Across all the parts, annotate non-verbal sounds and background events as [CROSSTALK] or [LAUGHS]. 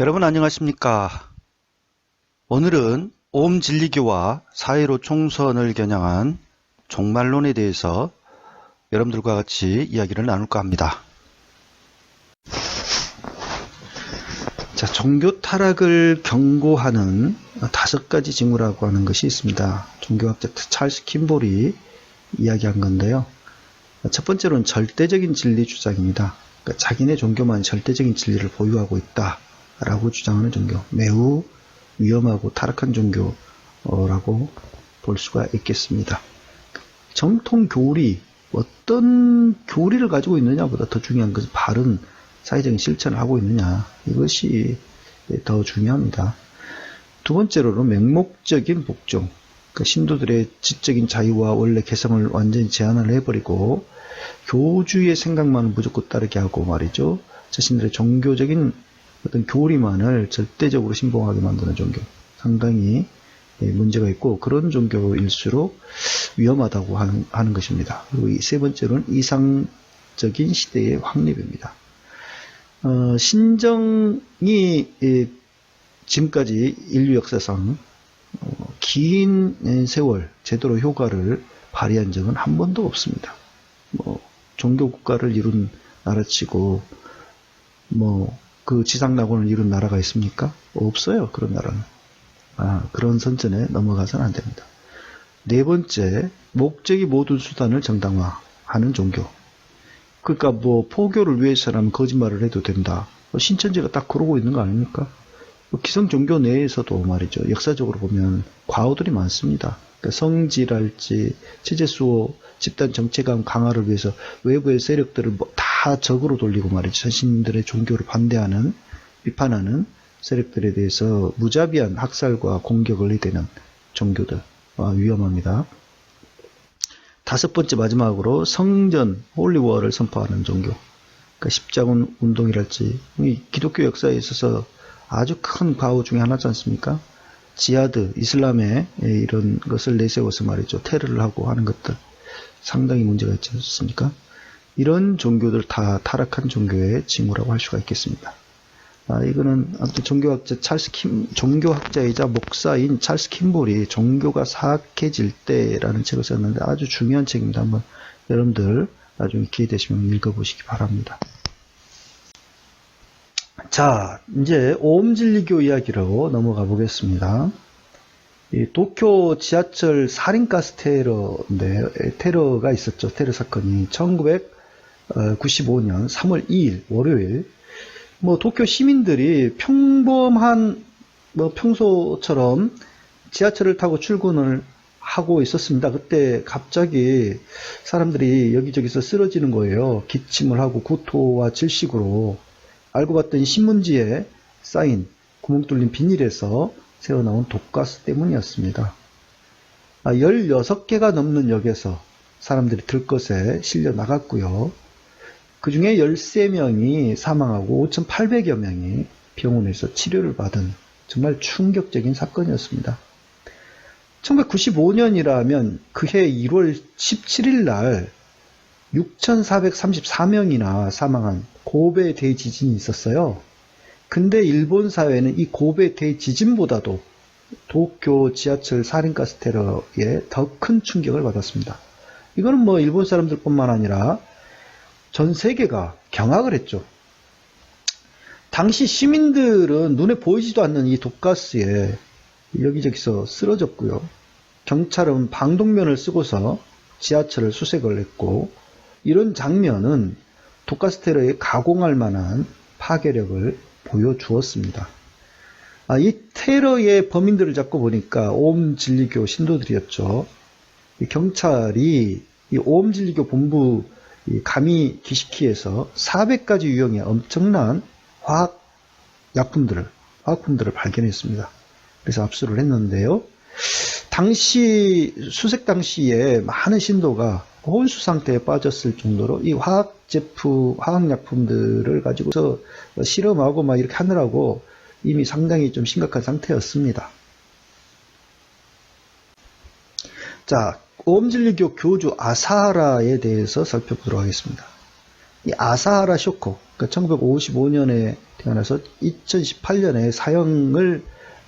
여러분 안녕하십니까? 오늘은 오음진리교와 사회로 총선을 겨냥한 종말론에 대해서 여러분들과 같이 이야기를 나눌까 합니다. 자, 종교 타락을 경고하는 다섯 가지 징후라고 하는 것이 있습니다. 종교학자 찰스 킴볼이 이야기한 건데요. 첫 번째로는 절대적인 진리 주장입니다. 그러니까 자기네 종교만 절대적인 진리를 보유하고 있다 라고 주장하는 종교. 매우 위험하고 타락한 종교라고 볼 수가 있겠습니다. 정통 교리, 어떤 교리를 가지고 있느냐보다 더 중요한 것은 바른 사회적인 실천을 하고 있느냐. 이것이 더 중요합니다. 두 번째로는 맹목적인 복종. 그 신도들의 지적인 자유와 원래 개성을 완전히 제한을 해버리고 교주의 생각만을 무조건 따르게 하고 말이죠. 자신들의 종교적인 어떤 교리만을 절대적으로 신봉하게 만드는 종교. 상당히 문제가 있고 그런 종교일수록 위험하다고 하는, 것입니다. 그리고 이세 번째로는 이상적인 시대의 확립입니다. 어, 신정이 예, 지금까지 인류 역사상 어, 긴 세월 제대로 효과를 발휘한 적은 한 번도 없습니다. 뭐 종교 국가를 이룬 나라치고 뭐 그 지상낙원을 이룬 나라가 있습니까? 없어요. 그런 나라는. 아, 그런 선전에 넘어가서는 안 됩니다. 네 번째, 목적이 모든 수단을 정당화하는 종교. 그러니까 뭐 포교를 위해서라면 거짓말을 해도 된다. 뭐 신천지가 딱 그러고 있는 거 아닙니까? 뭐 기성 종교 내에서도 말이죠. 역사적으로 보면 과오들이 많습니다. 그러니까 성질할지 체제 수호 집단 정체감 강화를 위해서 외부의 세력들을 뭐 다 적으로 돌리고 말이죠. 자신들의 종교를 반대하는 비판하는 세력들에 대해서 무자비한 학살과 공격을 해대는 종교들 아, 위험합니다. 다섯 번째 마지막으로 성전 홀리워를 선포하는 종교. 그러니까 십자군 운동이랄지 기독교 역사에 있어서 아주 큰 과오 중에 하나지 않습니까? 지하드, 이슬람의 이런 것을 내세워서 말이죠. 테러를 하고 하는 것들. 상당히 문제가 있지 않습니까? 이런 종교들 다 타락한 종교의 징후라고 할 수가 있겠습니다. 아, 이거는 아무튼 종교학자 찰스 킴, 종교학자이자 목사인 찰스 킴볼이 종교가 사악해질 때라는 책을 썼는데 아주 중요한 책입니다. 한번 여러분들 나중에 기회 되시면 읽어보시기 바랍니다. 자, 이제 오음진리교 이야기로 넘어가 보겠습니다. 이 도쿄 지하철 살인가스 테러인데 테러가 있었죠. 테러 사건이 1995년 3월 2일 월요일 뭐 도쿄 시민들이 평범한 뭐 평소처럼 지하철을 타고 출근을 하고 있었습니다. 그때 갑자기 사람들이 여기저기서 쓰러지는 거예요. 기침을 하고 구토와 질식으로 알고 봤더니 신문지에 쌓인 구멍 뚫린 비닐에서 새어나온 독가스 때문이었습니다. 16개가 넘는 역에서 사람들이 들것에 실려 나갔고요. 그 중에 13명이 사망하고 5,800여 명이 병원에서 치료를 받은 정말 충격적인 사건이었습니다. 1995년이라면 그해 1월 17일 날 6,434명이나 사망한 고베 대지진이 있었어요. 근데 일본 사회는 이 고베 대지진보다도 도쿄 지하철 살인가스 테러에 더 큰 충격을 받았습니다. 이거는 뭐 일본 사람들뿐만 아니라 전 세계가 경악을 했죠. 당시 시민들은 눈에 보이지도 않는 이 독가스에 여기저기서 쓰러졌고요. 경찰은 방독면을 쓰고서 지하철을 수색을 했고 이런 장면은 독가스 테러에 가공할 만한 파괴력을 보여주었습니다. 아, 이 테러의 범인들을 잡고 보니까 오음진리교 신도들이었죠. 경찰이 이 오음진리교 본부 가미 기시키에서 400가지 유형의 엄청난 화학 약품들을 화학품들을 발견했습니다. 그래서 압수를 했는데요. 당시 수색 당시에 많은 신도가 혼수 상태에 빠졌을 정도로 이 화학 제품, 화학 약품들을 가지고서 실험하고 막 이렇게 하느라고 이미 상당히 좀 심각한 상태였습니다. 자, 오음진리교 교주 아사하라에 대해서 살펴보도록 하겠습니다. 이 아사하라 쇼코, 그러니까 1955년에 태어나서 2018년에 사형을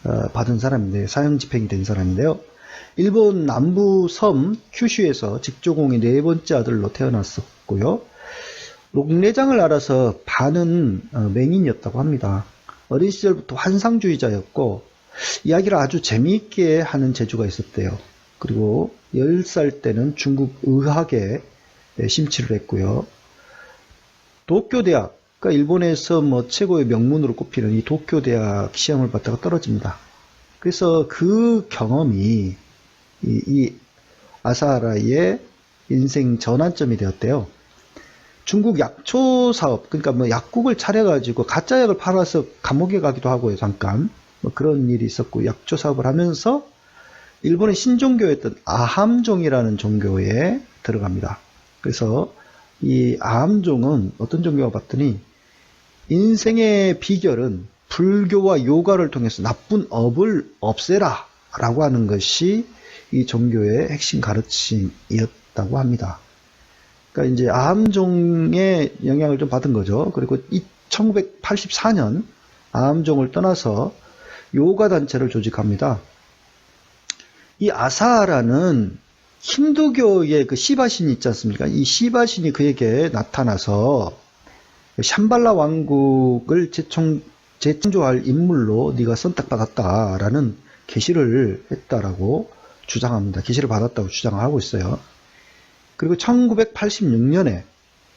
어, 받은 사람인데 사형 집행이 된 사람인데요. 일본 남부 섬 큐슈에서 직조공의 네 번째 아들로 태어났었고요. 녹내장을 알아서 반은 어, 맹인이었다고 합니다. 어린 시절부터 환상주의자였고 이야기를 아주 재미있게 하는 재주가 있었대요. 그리고 10살 때는 중국 의학에 심취를 했고요. 도쿄 대학, 그러니까 일본에서 뭐 최고의 명문으로 꼽히는 이 도쿄 대학 시험을 봤다가 떨어집니다. 그래서 그 경험이 이, 이 아사라의 인생 전환점이 되었대요. 중국 약초 사업, 그러니까 뭐 약국을 차려가지고 가짜 약을 팔아서 감옥에 가기도 하고요, 잠깐. 뭐 그런 일이 있었고, 약초 사업을 하면서 일본의 신종교였던 아함종이라는 종교에 들어갑니다. 그래서 이 아함종은 어떤 종교가 봤더니 인생의 비결은 불교와 요가를 통해서 나쁜 업을 없애라 라고 하는 것이 이 종교의 핵심 가르침이었다고 합니다. 그러니까 이제 아함종의 영향을 좀 받은 거죠. 그리고 1984년 아함종을 떠나서 요가 단체를 조직합니다. 이 아사라는 힌두교의 그 시바신이 있지 않습니까? 이 시바신이 그에게 나타나서 샴발라 왕국을 재청, 재창조할 인물로 네가 선택받았다라는 계시를 했다라고 주장합니다. 계시를 받았다고 주장하고 있어요. 그리고 1986년에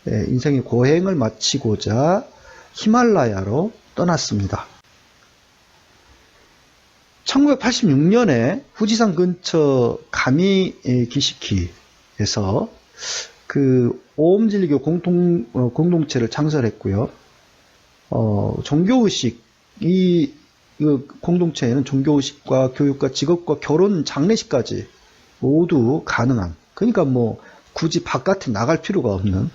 인생의 고행을 마치고자 히말라야로 떠났습니다. 1986년에 후지산 근처 가미 기시키에서 그 오음진리교 공동 어, 공동체를 창설했고요. 어, 종교의식 이, 이 공동체에는 종교의식과 교육과 직업과 결혼 장례식까지 모두 가능한. 그러니까 뭐 굳이 바깥에 나갈 필요가 없는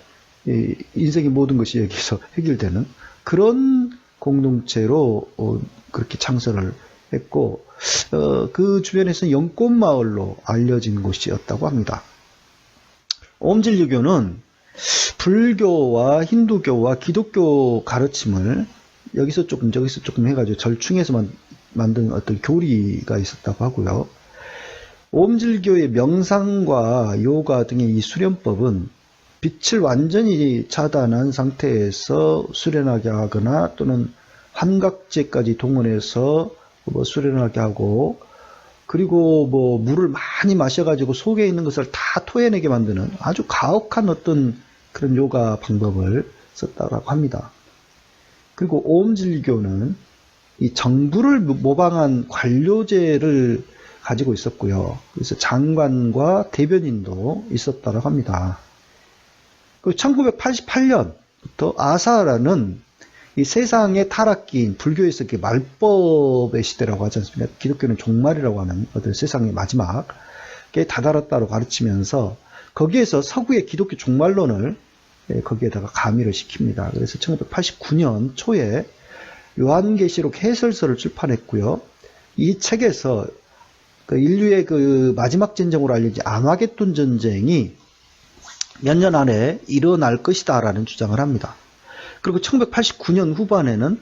이 인생의 모든 것이 여기서 해결되는 그런 공동체로 어, 그렇게 창설을 했고 어, 그 주변에서 영꽃 마을로 알려진 곳이었다고 합니다. 옴진리교는 불교와 힌두교와 기독교 가르침을 여기서 조금 저기서 조금 해가지고 절충해서 만든 어떤 교리가 있었다고 하고요. 옴질교의 명상과 요가 등의 이 수련법은 빛을 완전히 차단한 상태에서 수련하게 하거나 또는 환각제까지 동원해서 뭐 수련하게 하고 그리고 뭐 물을 많이 마셔가지고 속에 있는 것을 다 토해내게 만드는 아주 가혹한 어떤 그런 요가 방법을 썼다고 합니다. 그리고 오음질교는 이 정부를 모방한 관료제를 가지고 있었고요. 그래서 장관과 대변인도 있었다고 합니다. 그 1988년부터 아사라는 이 세상의 타락기인 불교에서 그 말법의 시대라고 하지 않습니까? 기독교는 종말이라고 하는 어떤 세상의 마지막에 다다랐다고 가르치면서 거기에서 서구의 기독교 종말론을 예, 거기에다가 가미를 시킵니다. 그래서 1989년 초에 요한계시록 해설서를 출판했고요. 이 책에서 그 인류의 그 마지막 전쟁으로 알려진 아마겟돈 전쟁이 몇 년 안에 일어날 것이다라는 주장을 합니다. 그리고 1989년 후반에는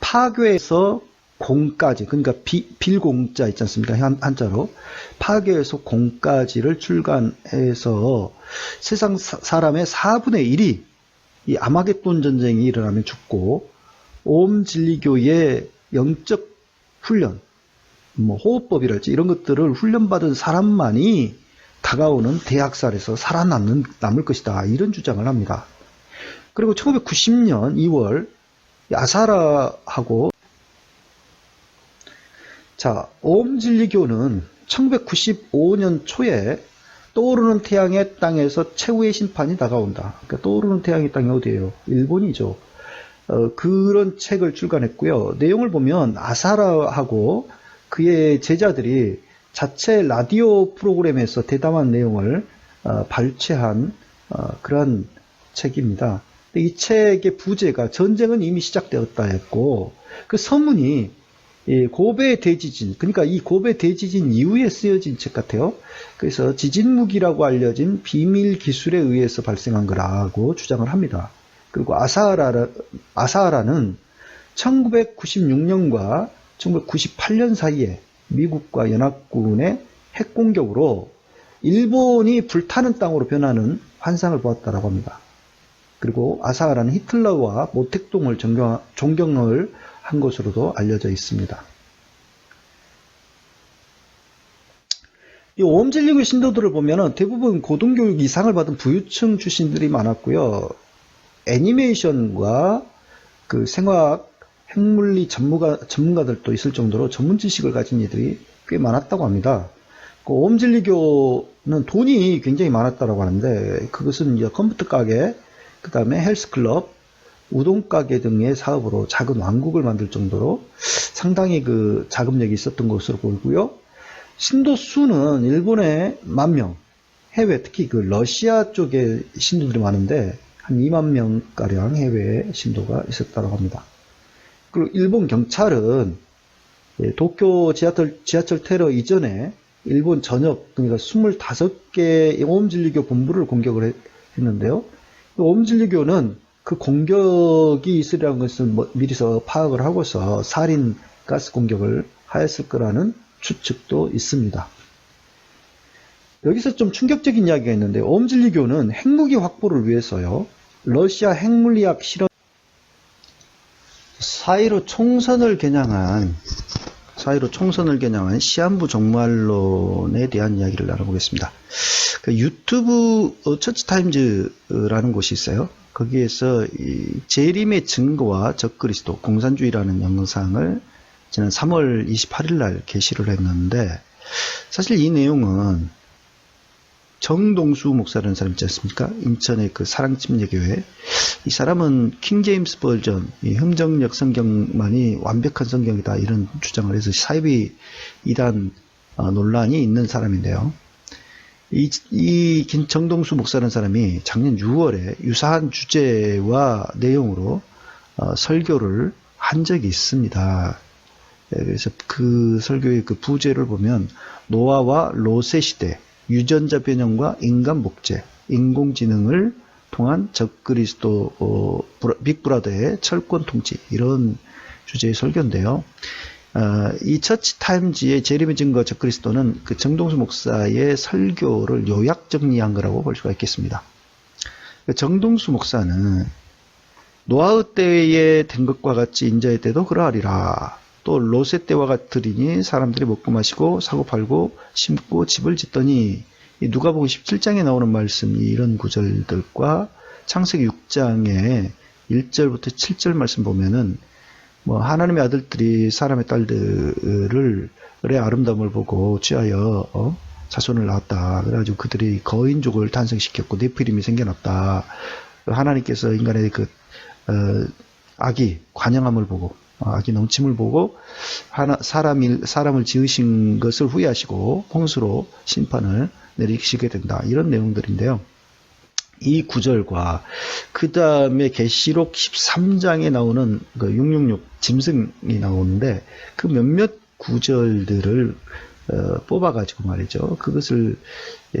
파괴에서 공까지 그러니까 비, 빌공자 있지 않습니까? 한 자로. 파괴에서 공까지를 출간해서 세상 사, 람의 4분의 1이 이 아마겟돈 전쟁이 일어나면 죽고 옴 진리교의 영적 훈련 뭐 호흡법이랄지 이런 것들을 훈련받은 사람만이 다가오는 대학살에서 살아남는 남을 것이다. 이런 주장을 합니다. 그리고 1990년 2월 아사라하고 자 오음진리교는 1995년 초에 떠오르는 태양의 땅에서 최후의 심판이 다가온다. 그러니까 떠오르는 태양의 땅이 어디예요? 일본이죠. 어, 그런 책을 출간했고요. 내용을 보면 아사라하고 그의 제자들이 자체 라디오 프로그램에서 대담한 내용을 어, 발췌한 어, 그러한 책입니다. 이 책의 부제가 전쟁은 이미 시작되었다 했고 그 서문이 고베 대지진 그러니까 이 고베 대지진 이후에 쓰여진 책 같아요. 그래서 지진 무기라고 알려진 비밀 기술에 의해서 발생한 거라고 주장을 합니다. 그리고 아사하라, 아사하라는 1996년과 1998년 사이에 미국과 연합군의 핵 공격으로 일본이 불타는 땅으로 변하는 환상을 보았다라고 합니다. 그리고 아사하라는 히틀러와 모택동을 존경, 존경 을 한 것으로도 알려져 있습니다. 이 오음진리교 신도들을 보면 대부분 고등교육 이상을 받은 부유층 출신들이 많았고요. 애니메이션과 그 생화학, 핵물리 전문가, 전문가들도 있을 정도로 전문 지식을 가진 이들이 꽤 많았다고 합니다. 그 오음진리교는 돈이 굉장히 많았다고 하는데 그것은 이제 컴퓨터 가게, 그 다음에 헬스클럽, 우동 가게 등의 사업으로 작은 왕국을 만들 정도로 상당히 그 자금력이 있었던 것으로 보이고요. 신도 수는 일본에 만 명, 해외 특히 그 러시아 쪽에 신도들이 많은데 한 2만 명 가량 해외에 신도가 있었다고 합니다. 그리고 일본 경찰은 예, 도쿄 지하철, 지하철 테러 이전에 일본 전역 그러니까 25개 오음진리교 본부를 공격을 했는데요. 오음진리교는 그 공격이 있으리라는 것을 뭐 미리서 파악을 하고서 살인 가스 공격을 하였을 거라는 추측도 있습니다. 여기서 좀 충격적인 이야기가 있는데 오음진리교는 핵무기 확보를 위해서요. 러시아 핵물리학 실험 4.15 총선을 겨냥한 4.15 총선을 겨냥한 시한부 종말론에 대한 이야기를 나눠보겠습니다. 그 유튜브 어, 처치타임즈라는 곳이 있어요. 거기에서 이 재림의 증거와 적그리스도 공산주의라는 영상을 지난 3월 28일 날 게시를 했는데 사실 이 내용은 정동수 목사라는 사람 있지 않습니까? 인천의 그 사랑침례교회. 이 사람은 킹 제임스 버전, 이 흥정역 성경만이 완벽한 성경이다 이런 주장을 해서 사이비 이단 어, 논란이 있는 사람인데요. 이, 이 정동수 목사라는 사람이 작년 6월에 유사한 주제와 내용으로 어, 설교를 한 적이 있습니다. 예, 그래서 그 설교의 그 부제를 보면 노아와 로세 시대 유전자 변형과 인간 복제, 인공지능을 통한 적그리스도 어, 빅브라더의 철권 통치 이런 주제의 설교인데요. 어, 이 처치 타임즈의 재림의 증거 적그리스도는 그 정동수 목사의 설교를 요약 정리한 거라고 볼 수가 있겠습니다. 그 정동수 목사는 노아의 때에 된 것과 같이 인자의 때도 그러하리라. 또 로세 때와 같으리니 사람들이 먹고 마시고 사고 팔고 심고 집을 짓더니 누가복음 17장에 나오는 말씀이 이런 구절들과 창세기 6장의 1절부터 7절 말씀 보면은 뭐 하나님의 아들들이 사람의 딸들을 의 아름다움을 보고 취하여 어? 자손을 낳았다. 그래가지고 그들이 거인족을 탄생시켰고 네피림이 생겨났다. 하나님께서 인간의 그 어, 악이 관영함을 보고 악이 넘침을 보고 하나, 사람일, 사람을 지으신 것을 후회하시고 홍수로 심판을 내리시게 된다. 이런 내용들인데요. 이 구절과 그 다음에 계시록 13장에 나오는 그 666 짐승이 나오는데 그 몇몇 구절들을 어, 뽑아가지고 말이죠. 그것을 에,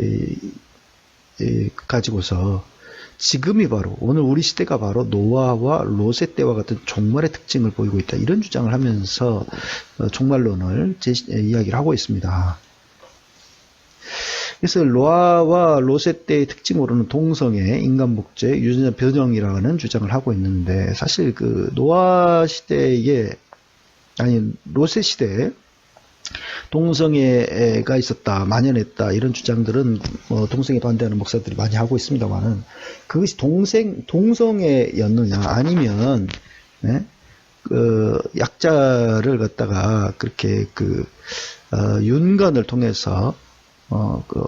에, 가지고서 지금이 바로 오늘 우리 시대가 바로 노아와 로세 때와 같은 종말의 특징을 보이고 있다. 이런 주장을 하면서 어, 종말론을 제시, 이야기를 하고 있습니다. 그래서 로아와 로세 때의 특징으로는 동성애, 인간 복제, 유전자 변형이라는 주장을 하고 있는데 사실 그 노아 시대에 아니 로세 시대에 동성애가 있었다, 만연했다 이런 주장들은 뭐 동성애 반대하는 목사들이 많이 하고 있습니다만은 그것이 동생 동성애였느냐 아니면 네? 그 약자를 갖다가 그렇게 그 어, 윤건을 통해서 어, 그,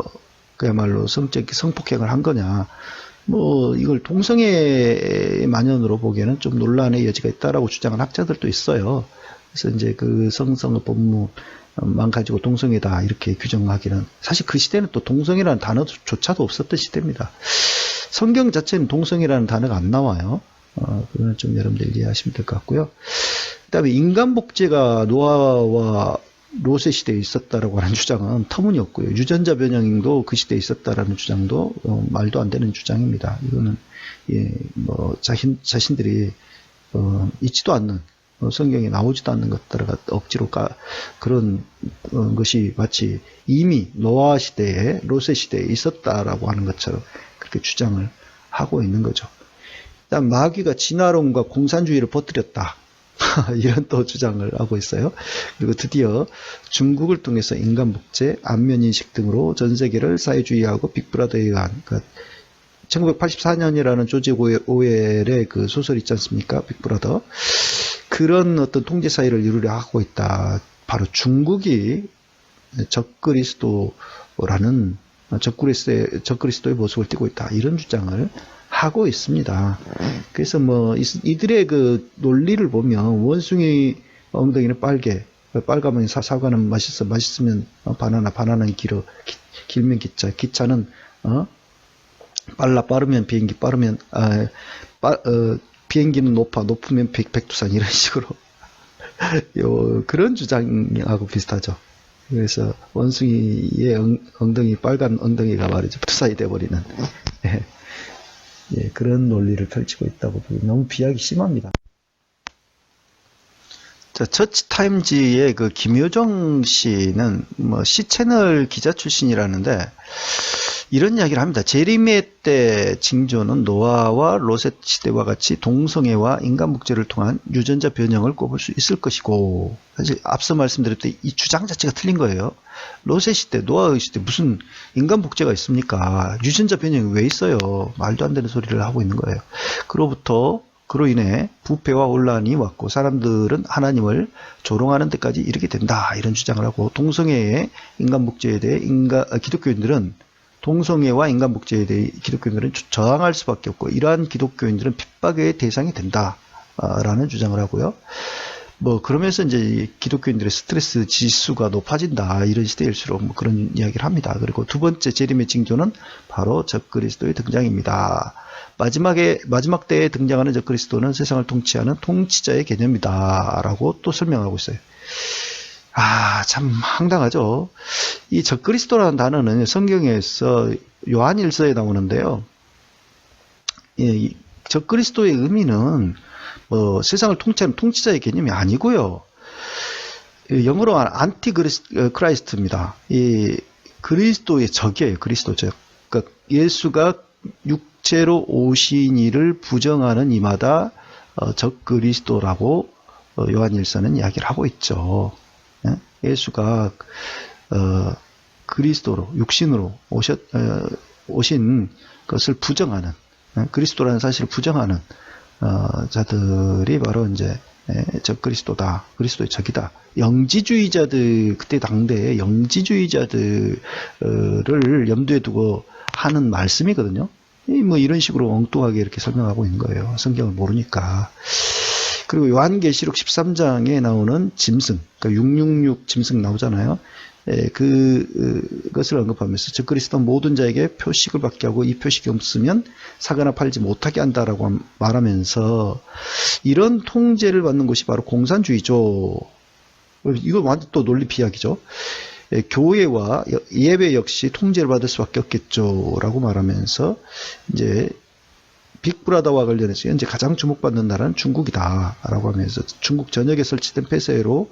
그야말로 성적 성폭행을 한 거냐. 뭐, 이걸 동성애 만연으로 보기에는 좀 논란의 여지가 있다라고 주장한 학자들도 있어요. 그래서 이제 그 성성의 법무만 가지고 동성애다 이렇게 규정하기는 사실 그 시대는 또 동성이라는 단어조차도 없었던 시대입니다. 성경 자체는 동성이라는 단어가 안 나와요. 어, 그거는 좀 여러분들 이해하시면 될 것 같고요. 그 다음에 인간 복제가 노아와 로세 시대에 있었다라고 하는 주장은 터무니없고요. 유전자 변형도 그 시대에 있었다라는 주장도 어, 말도 안 되는 주장입니다. 이거는 예, 뭐 자신 자신들이 어, 있지도 않는 어, 성경에 나오지도 않는 갖다 억지로 까 그런 어, 것이 마치 이미 노아 시대에 로세 시대에 있었다라고 하는 것처럼 그렇게 주장을 하고 있는 거죠. 일단 마귀가 진화론과 공산주의를 퍼뜨렸다. [LAUGHS] 이런 또 주장을 하고 있어요. 그리고 드디어 중국을 통해서 인간 복제, 안면 인식 등으로 전 세계를 사회주의하고 빅브라더에 의한 그러니까 1984년이라는 조지 오웰의 그 소설 있지 않습니까? 빅브라더. 그런 어떤 통제 사회를 이루려 하고 있다. 바로 중국이 적그리스도라는 적그리스도의, 적그리스도의 모습을 띠고 있다. 이런 주장을 하고 있습니다. 그래서 뭐 이- 이들의 그 논리를 보면 원숭이 엉덩이는 빨개, 빨가면 사, 사과는 맛있어, 맛있으면 어, 바나나, 바나나는 길어, 기- 길면 기차, 기차는 어 빨라 빠르면 비행기 빠르면 아, 빠, 어, 비행기는 높아 높으면 백, 백두산 이런 [LAUGHS] 식으로 요 그런 주장하고 비슷하죠. 그래서 원숭이의 엉, 엉덩이 빨간 엉덩이가 말이죠 투사이 돼버리는 예. 예, 그런 논리를 펼치고 있다고 보기 너무 비약이 심합니다. 자, 처치타임즈의 그 김효정 씨는 뭐 C채널 기자 출신이라는데 이런 이야기를 합니다. 제리메 때 징조는 노아와 로셋 시대와 같이 동성애와 인간 복제를 통한 유전자 변형을 꼽을 수 있을 것이고 사실 앞서 말씀드렸듯이 이 주장 자체가 틀린 거예요. 로셋 시대, 노아의 시대 무슨 인간 복제가 있습니까? 유전자 변형이 왜 있어요? 말도 안 되는 소리를 하고 있는 거예요. 그로부터 그로 인해 부패와 혼란이 왔고 사람들은 하나님을 조롱하는 데까지 이르게 된다 이런 주장을 하고 동성애의 인간 복제에 대해 아, 기독교인들은 동성애와 인간 복제에 대해 기독교인들은 주- 저항할 수밖에 없고 이러한 기독교인들은 핍박의 대상이 된다라는 주장을 하고요. 뭐 그러면서 이제 이 기독교인들의 스트레스 지수가 높아진다 이런 시대일수록 뭐 그런 이야기를 합니다. 그리고 두 번째 재림의 징조는 바로 적그리스도의 등장입니다. 마지막에 마지막 때에 등장하는 적그리스도는 세상을 통치하는 통치자의 개념이다라고 또 설명하고 있어요. 아, 참 황당하죠. 이 적그리스도라는 단어는 성경에서 요한일서에 나오는데요. 예, 이 적그리스도의 의미는 뭐 세상을 통치하는 통치자의 개념이 아니고요. 이 영어로 안티 크라이스트입니다. 이 그리스도의 적이에요. 그리스도 적. 그러니까 예수가 육체로 오신 이를 부정하는 이마다 어, 적그리스도라고 어, 요한일서는 이야기를 하고 있죠. 예? 예수가 어, 그리스도로 육신으로 오셨 어, 오신 것을 부정하는 예? 그리스도라는 사실을 부정하는 어, 자들이 바로 이제 예, 적 그리스도다 그리스도의 적이다 영지주의자들 그때 당대의 영지주의자들을 염두에 두고 하는 말씀이거든요. 이뭐 이런 식으로 엉뚱하게 이렇게 설명하고 있는 거예요. 성경을 모르니까. 그리고 요한계시록 13장에 나오는 짐승, 그러니까 666 짐승 나오잖아요. 예, 그, 어, 것을 언급하면서 즉 그리스도 모든 자에게 표식을 받게 하고 이 표식이 없으면 사거나 팔지 못하게 한다라고 함- 말하면서 이런 통제를 받는 것이 바로 공산주의죠. 이거 완전 또 논리 비약이죠. 예, 교회와 여- 예배 역시 통제를 받을 수밖에 없겠죠라고 말하면서 이제 빅브라더와 관련해서 현재 가장 주목받는 나라는 중국이다라고 하면서 중국 전역에 설치된 폐쇄로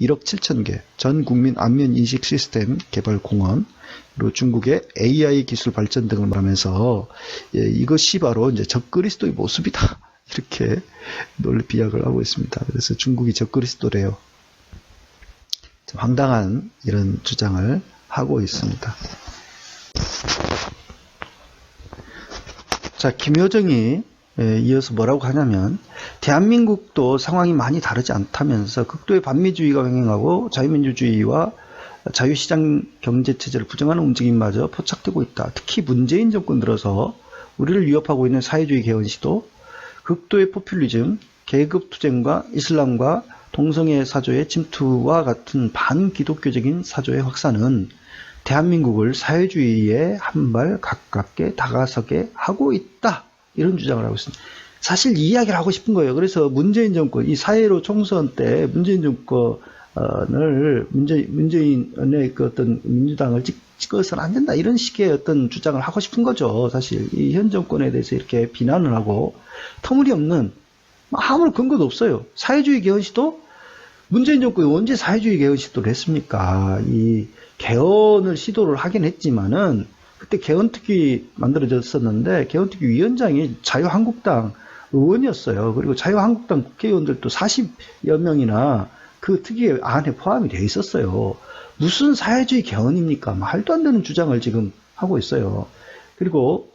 1억 7천 개 전 국민 안면 인식 시스템 개발 공헌 그리고 중국의 AI 기술 발전 등을 말하면서 예, 이것이 바로 이제 적그리스도의 모습이다 [LAUGHS] 이렇게 논리 비약을 하고 있습니다. 그래서 중국이 적그리스도래요. 좀 황당한 이런 주장을 하고 있습니다. 자, 김효정이 예, 이어서 뭐라고 하냐면 대한민국도 상황이 많이 다르지 않다면서 극도의 반미주의가 횡행하고 자유민주주의와 자유시장 경제체제를 부정하는 움직임마저 포착되고 있다. 특히 문재인 정권 들어서 우리를 위협하고 있는 사회주의 개헌 시도, 극도의 포퓰리즘, 계급투쟁과 이슬람과 동성애 사조의 침투와 같은 반기독교적인 사조의 확산은 대한민국을 사회주의에 한 발 가깝게 다가서게 하고 있다. 이런 주장을 하고 있습니다. 사실 이 이야기를 하고 싶은 거예요. 그래서 문재인 정권, 이 사회로 총선 때 문재인 정권 을 문재, 문재인의 그 어떤 민주당을 찍, 찍어서는 안 된다. 이런 식의 어떤 주장을 하고 싶은 거죠. 사실. 이 현 정권에 대해서 이렇게 비난을 하고 터무니없는 아무런 근거도 없어요. 사회주의 개헌시도 문재인 정권이 언제 사회주의 개헌 시도를 했습니까? 이 개헌을 시도를 하긴 했지만은 그때 개헌특위 만들어졌었는데 개헌특위 위원장이 자유한국당 의원이었어요. 그리고 자유한국당 국회의원들도 40여 명이나 그 특위 안에 포함이 돼 있었어요. 무슨 사회주의 개헌입니까? 말도 안 되는 주장을 지금 하고 있어요. 그리고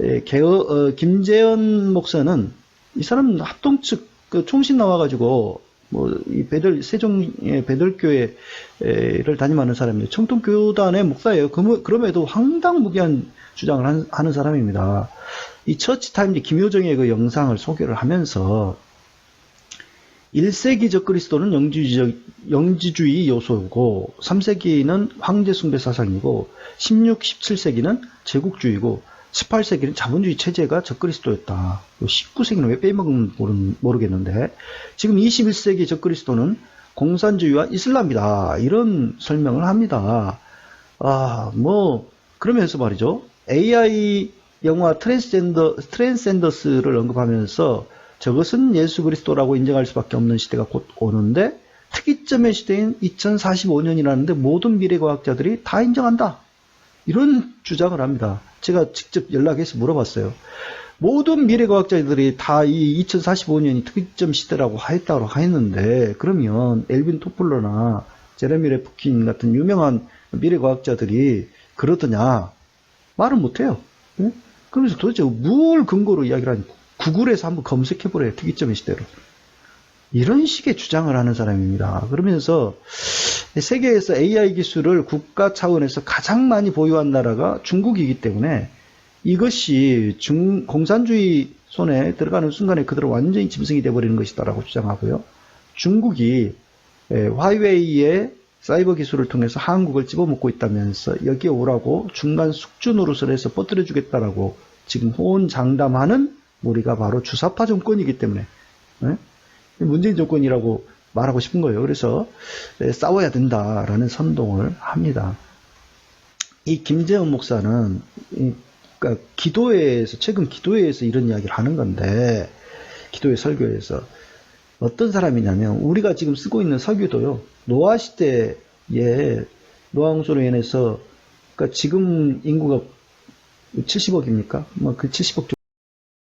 에, 개헌, 어, 김재현 목사는 이 사람 합동 측 그 총신 나와가지고 뭐 이 배들 세종의 배들교회를 담임하는 사람이에요. 청통 교단의 목사예요. 그러- 그럼에도 황당무계한 주장을 한- 하는 사람입니다. 이 처치타임즈 김효정의 그 영상을 소개를 하면서 1세기적 그리스도는 영지주의, 영지주의 요소고 3세기는 황제 숭배 사상이고 16, 17세기는 제국주의고 18세기는 자본주의 체제가 적그리스도였다. 19세기는 왜 빼먹은 모르- 모르겠는데 지금 21세기 적그리스도는 공산주의와 이슬람이다. 이런 설명을 합니다. 아, 뭐 그러면서 말이죠. AI 영화 트랜스젠더, 트랜스젠더스를 언급하면서 저것은 예수 그리스도라고 인정할 수밖에 없는 시대가 곧 오는데 특이점의 시대인 2045년이라는데 모든 미래과학자들이 다 인정한다. 이런 주장을 합니다. 제가 직접 연락해서 물어봤어요. 모든 미래과학자들이 다 이 2045년이 특이점 시대라고 했다고 했는데 그러면 엘빈 토플러나 제레미 레프킨 같은 유명한 미래과학자들이 그러더냐 말은 못해요. 응? 그러면서 도대체 뭘 근거로 이야기를 하냐 구글에서 한번 검색해보래요 특이점의 시대로 이런 식의 주장을 하는 사람입니다. 그러면서 세계에서 AI 기술을 국가 차원에서 가장 많이 보유한 나라가 중국이기 때문에 이것이 중, 공산주의 손에 들어가는 순간에 그대로 완전히 짐승이 되어버리는 것이다라고 주장하고요. 중국이 에, 화웨이의 사이버 기술을 통해서 한국을 집어먹고 있다면서 여기에 오라고 중간 노릇을 해서 뻗들어 주겠다라고 지금 호언장담하는 우리가 바로 주사파 정권이기 때문에 예? 문재인 정권이라고 말하고 싶은 거예요. 그래서 에, 싸워야 된다라는 선동을 합니다. 이 김재원 목사는 이, 그러니까 기도회에서 최근 기도회에서 이런 이야기를 하는 건데 기도회 설교에서 어떤 사람이냐면 우리가 지금 쓰고 있는 석유도요 노아 시대에 노아홍수로 인해서 그러니까 지금 인구가 70억입니까? 뭐 그 70억